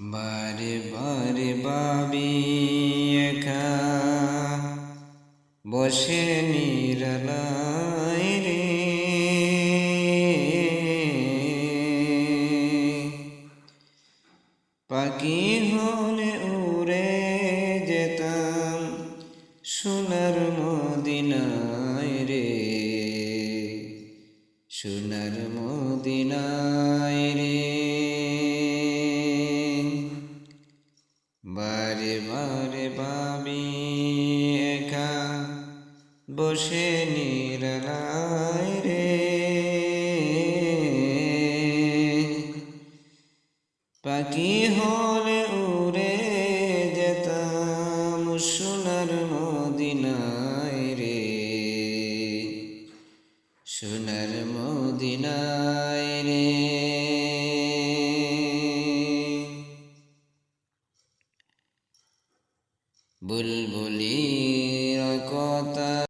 বারে বারে বাবি বসে নিরলায় রে। পাখি হলে উড়ে যেতাম সোনার মদিনায় রে। সোনার মদিনায় বারে বারে বাবি একা বসে নিরলায় রে। পাখি হলে উড়ে যেতাম সোনার মদিনায় রে। সোনার মদিনায় রে। বুলবুলি কথা